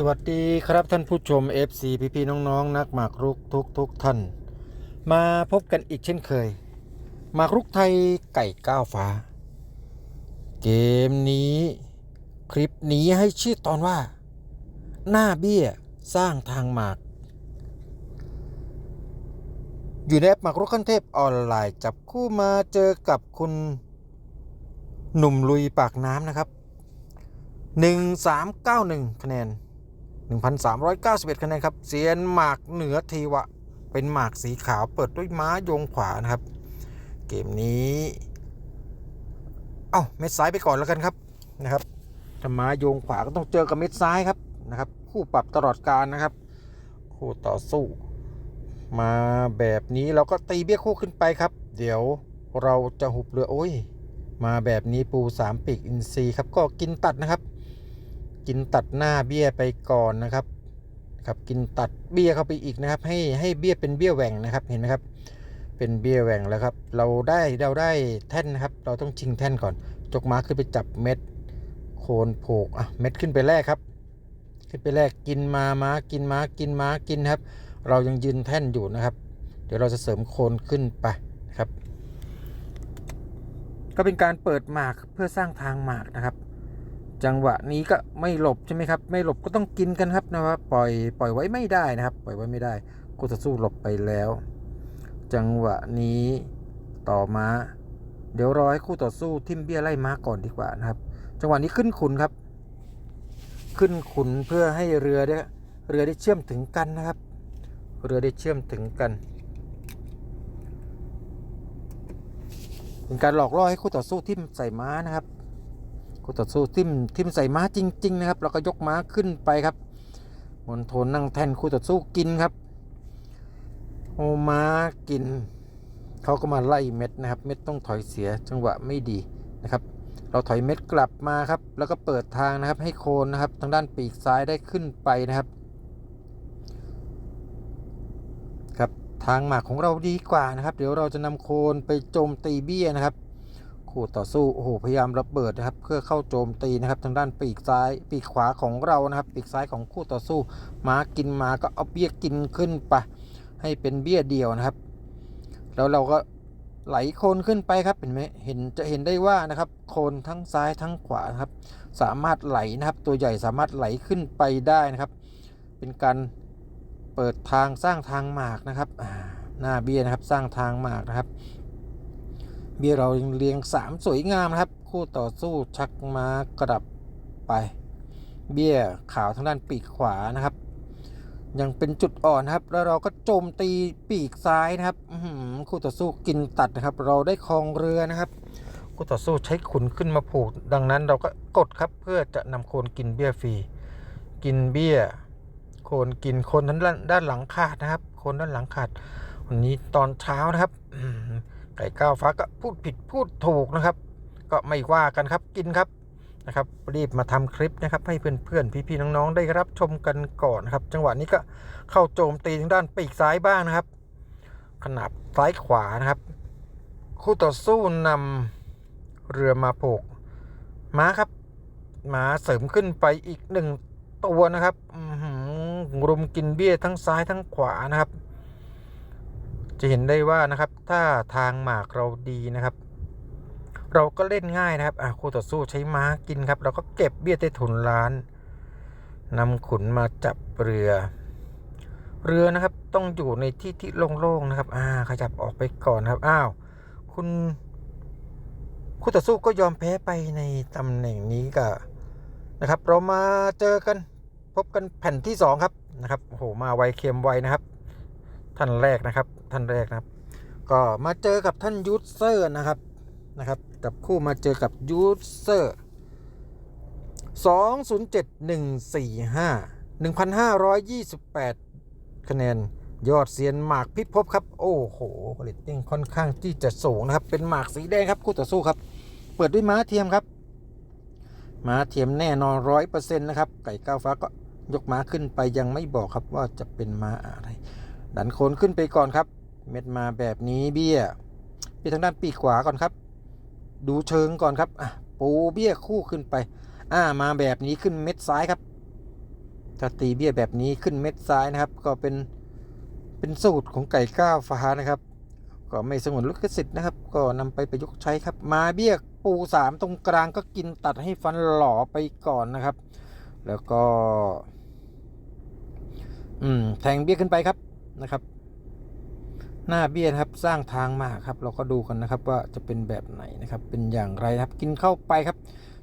สวัสดีครับท่านผู้ชม FC พี่พี่น้องๆ นักหมากรุกทุกทุกท่าน มาพบกันอีกเช่นเคย หมากรุกไทยไก่ก้าวฟ้า เกมนี้คลิปนี้ให้ชื่อตอนว่า หน้าเบี้ยสร้างทางหมาก อยู่ในแอปหมากรุกขั้นเทพออนไลน์ จับคู่มาเจอกับคุณ หนุ่มลุยปากน้ำนะครับ 1391 คะแนน 1,391 คะแนนครับเซียนหมากเหนือทีวะ เป็นหมากสีขาวเปิดด้วยม้าโยงขวานะครับ เกมนี้ เอ้าเม็ดซ้ายไปก่อนแล้วกันครับนะครับถ้าม้าโยงขวาก็ต้องเจอกับเม็ดซ้ายครับนะครับ คู่ปรับตลอดการนะครับ คู่ต่อสู้ มาแบบนี้เราก็ตีเบี้ยคู่ขึ้นไปครับ เดี๋ยวเราจะหุบเรือโอ้ย มาแบบนี้ปูสามปีกอินทรีครับก็กินตัดนะครับ กินตัดหน้าเบี้ยไปก่อนนะครับครับกินตัดเบี้ยเข้าไปอีกนะครับ ให้ให้เบี้ยเป็นเบี้ยแหว่งนะครับเห็นไหมครับ เป็นเบี้ยแหว่งแล้วครับ เราได้เราได้แท่นนะครับ เราต้องชิงแท่นก่อน จกม้าขึ้นไปจับเม็ด โคนโผกอะเม็ดขึ้นไปแรกครับ ขึ้นไปแรกกินมาม้ากินม้ากินม้ากินครับ เรายังยืนแท่นอยู่นะครับ เดี๋ยวเราจะเสริมโคนขึ้นไปนะครับ ก็เป็นการเปิดหมากเพื่อสร้างทางหมากนะครับ จังหวะนี้ก็ไม่หลบใช่ไหมครับ ไม่หลบก็ต้องกินกันครับนะครับปล่อยปล่อยไว้ไม่ได้นะครับ ปล่อยไว้ไม่ได้กูจะสู้หลบไปแล้ว จังหวะนี้ต่อมา เดี๋ยวรอให้คู่ต่อสู้ทิมเบี้ยไล่ม้าก่อนดีกว่านะครับ จังหวะนี้ขึ้นขุนครับ ขึ้นขุนเพื่อให้เรือได้เรือได้เชื่อมถึงกันนะครับ เรือได้เชื่อมถึงกันเป็นการหลอกล่อให้คู่ต่อสู้ทิมใส่ม้านะครับ คู่ต่อสู้ทิมทิมใส่ม้าจริง ๆ นะครับ แล้วก็ยกม้าขึ้นไปครับมณฑลนั่งแทนคู่ต่อสู้กินครับโอม้ากินเขาก็มาไล่เม็ดนะครับ เม็ดต้องถอยเสียจังหวะไม่ดีนะครับ เราถอยเม็ดกลับมาครับ แล้วก็เปิดทางนะครับ ให้โคนนะครับ ทางด้านปีกซ้ายได้ขึ้นไปนะครับครับทางหมากของเราดีกว่านะครับ เดี๋ยวเราจะนำโคนไปโจมตีเบี้ยนะครับ คู่ต่อสู้โอ้โหพยายามระเบิดนะครับ เพื่อเข้าโจมตีนะครับ ทางด้านปีกซ้ายปีกขวาของเรานะครับปีกซ้ายของคู่ต่อสู้ม้ากินมาก็เอาเบี้ยกินขึ้นไปให้เป็นเบี้ยเดียวนะครับ แล้วเราก็ไหลโคนขึ้นไปครับเห็นไหมเห็นจะเห็นได้ว่านะครับ โคนทั้งซ้ายทั้งขวานะครับ สามารถไหลนะครับ ตัวใหญ่สามารถไหลขึ้นไปได้นะครับ เป็นการเปิดทางสร้างทางหมากนะครับหน้าเบี้ยนะครับสร้างทางหมากนะครับ เบี้ยเราเรียงสามสวยงามนะครับ คู่ต่อสู้ชักม้ากลับไป เบี้ยขาวทางด้านปีกขวานะครับ ยังเป็นจุดอ่อนครับ แล้วเราก็โจมตีปีกซ้ายนะครับคู่ต่อสู้กินตัดนะครับ เราได้ครองเรือนะครับ คู่ต่อสู้ใช้ขุนขึ้นมาผูก ดังนั้นเราก็กดครับเพื่อจะนำโคนกินเบี้ยฟรีกินเบี้ย โคนกินโคนนั้นด้านด้านหลังขาดนะครับ โคนด้านหลังขาดวันนี้ตอนเช้านะครับ ไก่ก้าวฟ้าก็พูดผิดพูดถูกนะครับ ก็ไม่ว่ากันครับกินครับนะครับรีบมาทำคลิปนะครับ ให้เพื่อนๆพี่ๆน้องๆได้รับชมกันก่อนนะครับ จังหวะนี้ก็เข้าโจมตีทางด้านปีกซ้ายบ้างนะครับ ขนาบซ้ายขวานะครับ คู่ต่อสู้นำเรือมาผูกม้าครับม้าเสริมขึ้นไปอีกหนึ่งตัวนะครับรุมกินเบี้ยทั้งซ้ายทั้งขวานะครับ จะเห็นได้ว่านะครับถ้าทางหมากเราดีนะครับ เราก็เล่นง่ายนะครับอะคู่ต่อสู้ใช้ม้ากินครับ เราก็เก็บเบี้ยใต้ถุนร้านนำขุนมาจับเรือ เรือนะครับต้องอยู่ในที่ที่โล่งๆนะครับ อ่า ขยับออกไปก่อนนครับอ้าวคุณคู่ต่อสู้ก็ยอมแพ้ไปในตำแหน่งนี้ก็นะครับ เรามาเจอกันพบกันแผ่นที่สองครับนะครับโอ้โหมาไวเค็มไวนะครับท่านแรกนะครับ ท่านแรกนะครับ ก็มาเจอกับท่านยูสเซอร์นะครับนะครับจับคู่มาเจอกับยูสเซอร์สองศูนย์เจ็ดหนึ่งสี่ห้าหนึ่งพันห้าร้อยยี่สิบแปดคะแนนยอดเซียนหมากพิภพครับ โอ้โหผลิตติ้งค่อนข้างที่จะสูงนะครับ เป็นหมากสีแดงครับคู่ต่อสู้ครับ เปิดด้วยม้าเทียมครับ ม้าเทียมแน่นอนร้อยเปอร์เซ็นต์นะครับ ไก่ก้าวฟ้าก็ยกม้าขึ้นไปยังไม่บอกครับว่าจะเป็นม้าอะไร ดันโคนขึ้นไปก่อนครับ เม็ดมาแบบนี้เบี้ยไปทางด้านปีกขวาก่อนครับ ดูเชิงก่อนครับอะปูเบี้ยคู่ขึ้นไป อ่ามาแบบนี้ขึ้นเม็ดซ้ายครับถ้าตีเบี้ยแบบนี้ขึ้นเม็ดซ้ายนะครับ ก็เป็นเป็นสูตรของไก่ก้าวฟ้านะครับ ก็ไม่สงวนลิขสิทธิ์นะครับ ก็นำไปประยุกต์ใช้ครับ มาเบี้ยปูสามตรงกลางก็กินตัดให้ฟันหล่อไปก่อนนะครับ แล้วก็ อืมแทงเบี้ยขึ้นไปครับนะครับ หน้าเบี้ยครับสร้างทางมาครับ เราก็ดูกันนะครับว่าจะเป็นแบบไหนนะครับ เป็นอย่างไรครับกินเข้าไปครับ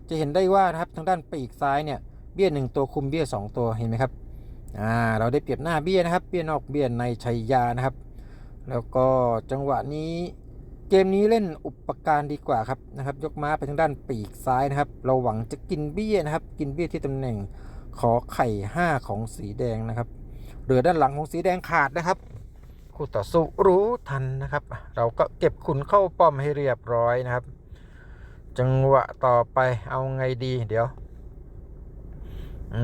จะเห็นได้ว่านะครับทางด้านปีกซ้ายเนี่ยเบี้ยหนึ่งตัวคุมเบี้ยสองตัวเห็นไหมครับอ่าเราได้เปรียบหน้าเบี้ยนะครับ เบี้ยนอกเบี้ยในชัยยานะครับ แล้วก็จังหวะนี้เกมนี้เล่นอุปการดีกว่าครับนะครับ ยกม้าไปทางด้านปีกซ้ายนะครับ เราหวังจะกินเบี้ยนะครับ กินเบี้ยที่ตำแหน่งขอไข่ 5 ของสีแดงนะครับเรือด้านหลังของสีแดงขาดนะครับ คู่ต่อสู้รู้ทันนะครับ เราก็เก็บขุนเข้าป้อมให้เรียบร้อยนะครับ จังหวะต่อไปเอาไงดีเดี๋ยวอื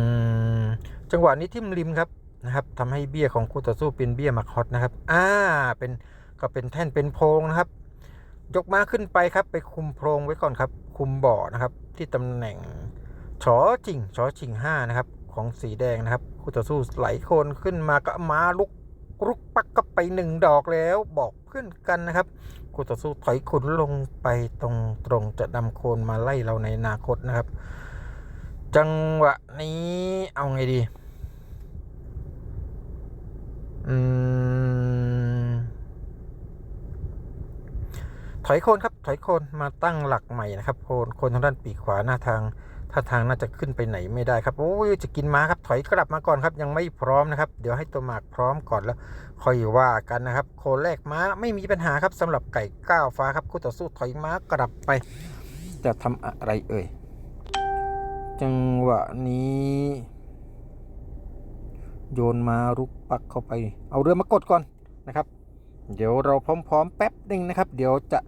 มจังหวะนี้ทิมริมครับนะครับทำให้เบี้ยของคู่ต่อสู้เป็นเบี้ยมาคอตนะครับ อ่าเป็นก็เป็นแท่นเป็นโพรงนะครับ ยกมาขึ้นไปครับ ไปคุมโพรงไว้ก่อนครับ คุมบ่อนะครับ ที่ตำแหน่งชอจิงชอจิงห้านะครับ ของสีแดงนะครับ คู่ต่อสู้ไหลโคนขึ้นมาก็มาลุก ลุกปักก็ไปหนึ่งดอกแล้วบอกเพื่อนกันนะครับคู่ต่อสู้ถอยขุนลงไปตรงตรงจะนำโคนมาไล่เราในอนาคตนะครับ จังหวะนี้เอาไงดี อืม ถอยโคนครับ ถอยโคนมาตั้งหลักใหม่นะครับ โคนโคนทางด้านปีกขวาหน้าทาง ท่าทางน่าจะขึ้นไปไหนไม่ได้ครับโอ้ยจะกินม้าครับถอยกลับมาก่อนครับ ยังไม่พร้อมนะครับ เดี๋ยวให้ตัวหมากพร้อมก่อนแล้วค่อยว่ากันนะครับ โคแรกม้าไม่มีปัญหาครับสำหรับไก่ก้าวฟ้าครับคู่ต่อสู้ถอยม้ากลับไป จะทำอะไรเอ่ยจังหวะนี้ โยนมารุกปักเข้าไป เอาเรือมากดก่อนนะครับ เดี๋ยวเราพร้อมๆ แป๊บหนึ่งนะครับ เดี๋ยวจะ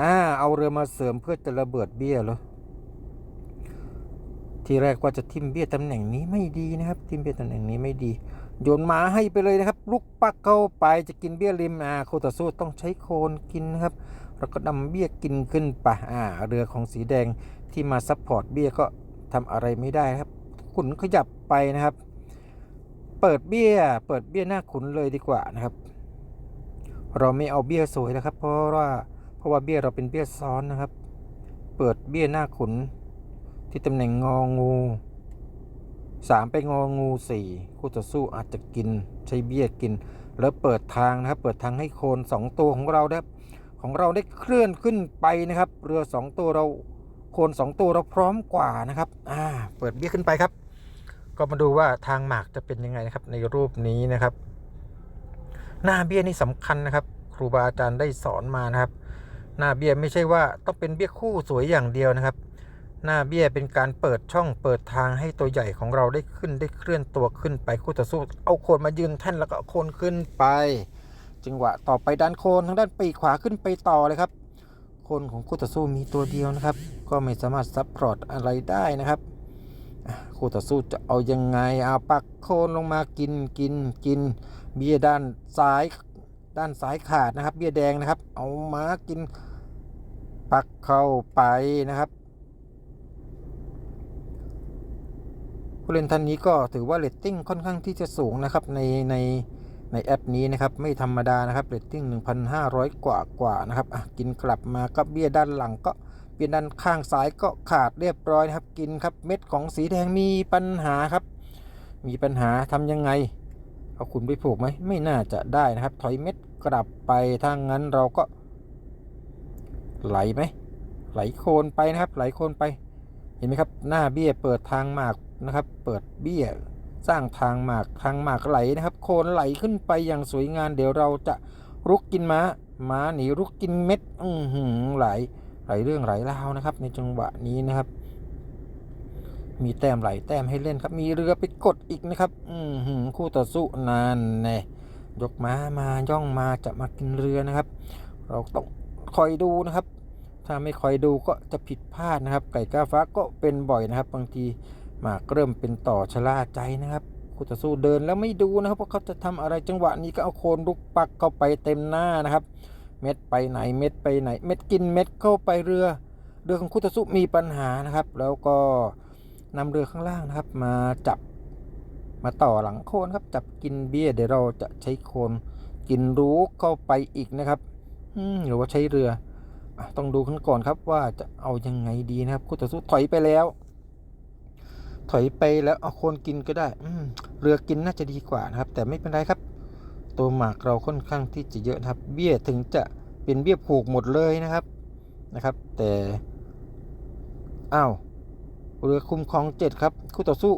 อ่าเอาเรือมาเสริมเพื่อจะระเบิดเบี้ยเลย ทีแรกว่าจะทิมเบี้ยตำแหน่งนี้ไม่ดีนะครับ ทิมเบี้ยตำแหน่งนี้ไม่ดี โยนมาให้ไปเลยนะครับ ลูกปักเข้าไปจะกินเบี้ยริมอ่าโคต่อสู้ต้องใช้โคนกินนะครับแล้วก็นำเบี้ยกินขึ้นไปอ่าเรือของสีแดงที่มาซัพพอร์ตเบี้ยก็ทำอะไรไม่ได้ครับ ขุนขยับไปนะครับ เปิดเบี้ย เปิดเบี้ยหน้าขุนเลยดีกว่านะครับ เราไม่เอาเบี้ยสวยนะครับ เพราะว่าเพราะว่าเบี้ยเราเป็นเบี้ยซ้อนนะครับ เปิดเบี้ยหน้าขุน ที่ตำแหน่งงองูสามไปงองูสี่คู่ต่อสู้อาจจะกินใช้เบี้ยกิน แล้วเปิดทางนะครับ เปิดทางให้โคนสองตัวของเรานะครับของเราได้เคลื่อนขึ้นไปนะครับ เรือสองตัวเราโคนสองตัวเราพร้อมกว่านะครับอ่าเปิดเบี้ยขึ้นไปครับ ก็มาดูว่าทางหมากจะเป็นยังไงนะครับ ในรูปนี้นะครับ หน้าเบี้ยนี่สำคัญนะครับ ครูบาอาจารย์ได้สอนมานะครับ หน้าเบี้ยไม่ใช่ว่าต้องเป็นเบี้ยคู่สวยอย่างเดียวนะครับ หน้าเบี้ยเป็นการเปิดช่องเปิดทางให้ตัวใหญ่ของเราได้ขึ้นได้เคลื่อนตัวขึ้นไปคู่ต่อสู้เอาโคนมายืนแท่นแล้วก็โคนขึ้นไป จังหวะต่อไปดันโคนทางด้านปีกขวาขึ้นไปต่อเลยครับ โคนของคู่ต่อสู้มีตัวเดียวนะครับ ก็ไม่สามารถซับพอร์ตอะไรได้นะครับคู่ต่อสู้จะเอายังไงเอาปักโคนลงมากินกินกิน เบี้ยด้านซ้ายด้านซ้ายขาดนะครับ เบี้ยแดงนะครับ เอามากินปักเข้าไปนะครับ ผู้เล่นท่านนี้ก็ถือว่าเรตติ้งค่อนข้างที่จะสูงนะครับในในในแอปนี้นะครับไม่ธรรมดานะครับเรตติ้ง 1,500 กว่ากว่านะครับอะกินกลับมาก็เบี้ยด้านหลังก็เบี้ยด้านข้างซ้ายก็ขาดเรียบร้อยนะครับกินครับเม็ดของสีแดงมีปัญหาครับ มีปัญหาทำยังไงเอาขุนไปผูกไหมไม่น่าจะได้นะครับ ถอยเม็ดกลับไปถ้างั้นเราก็ ไหลไหมไหลโคนไปนะครับ ไหลโคนไปเห็นไหมครับ หน้าเบี้ยเปิดทางหมาก นะครับ เปิดเบี้ยสร้างทางหมากทางหมากไหลนะครับ โคนไหลขึ้นไปอย่างสวยงามเดี๋ยวเราจะรุกกินม้าม้าหนีรุกกินเม็ด อือหือไหลไหลเรื่องไหลราวนะครับ ในจังหวะนี้นะครับ มีแต้มไหลแต้มให้เล่นครับ มีเรือไปกดอีกนะครับ อือหือคู่ต่อสู้นานแน่ยกม้ามาย่องมาจะมากินเรือนะครับ เราต้องคอยดูนะครับ ถ้าไม่คอยดูก็จะผิดพลาดนะครับ ไก่ก้าฟ้าก็เป็นบ่อยนะครับ บางที มากเริ่มเป็นต่อชะล่าใจนะครับคู่ต่อสู้เดินแล้วไม่ดูนะครับว่าเขาจะทำอะไรจังหวะนี้ก็เอาโคนลุกปักเข้าไปเต็มหน้านะครับ เม็ดไปไหนเม็ดไปไหน เม็ดกินเม็ดเข้าไปเรือ เรือของคู่ต่อสู้มีปัญหานะครับ แล้วก็นำเรือข้างล่างนะครับ มาจับมาต่อหลังโคนครับ จับกินเบี้ยเดี๋ยวเราจะใช้โคนกินรู้เข้าไปอีกนะครับหรือว่าใช้เรืออต้องดูขั้นก่อนครับว่าจะเอายังไงดีนะครับคู่ต่อสู้ถอยไปแล้ว ถอยไปแล้วเอาโคนกินก็ได้ อืเรือกินน่าจะดีกว่านะครับ แต่ไม่เป็นไรครับ ตัวหมากเราค่อนข้างที่จะเยอะนะครับ เบี้ยถึงจะเป็นเบี้ยผูกหมดเลยนะครับนะครับ แต่อ้าวเรือคุมคลองเจ็ดครับ คู่ต่อสู้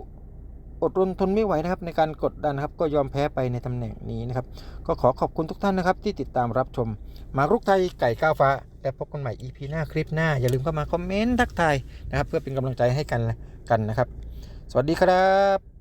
อดรนทนไม่ไหวนะครับ ในการกดดันครับก็ยอมแพ้ไปในตำแหน่งนี้นะครับ ก็ขอขอบคุณทุกท่านนะครับ ที่ติดตามรับชมหมารุกไทยไก่ก้าวฟ้า และพบกันใหม่ EP หน้าคลิปหน้า อย่าลืมเข้ามาคอมเมนต์ทักทายนะครับ เพื่อเป็นกำลังใจให้กันกันนะครับ สวัสดีครับ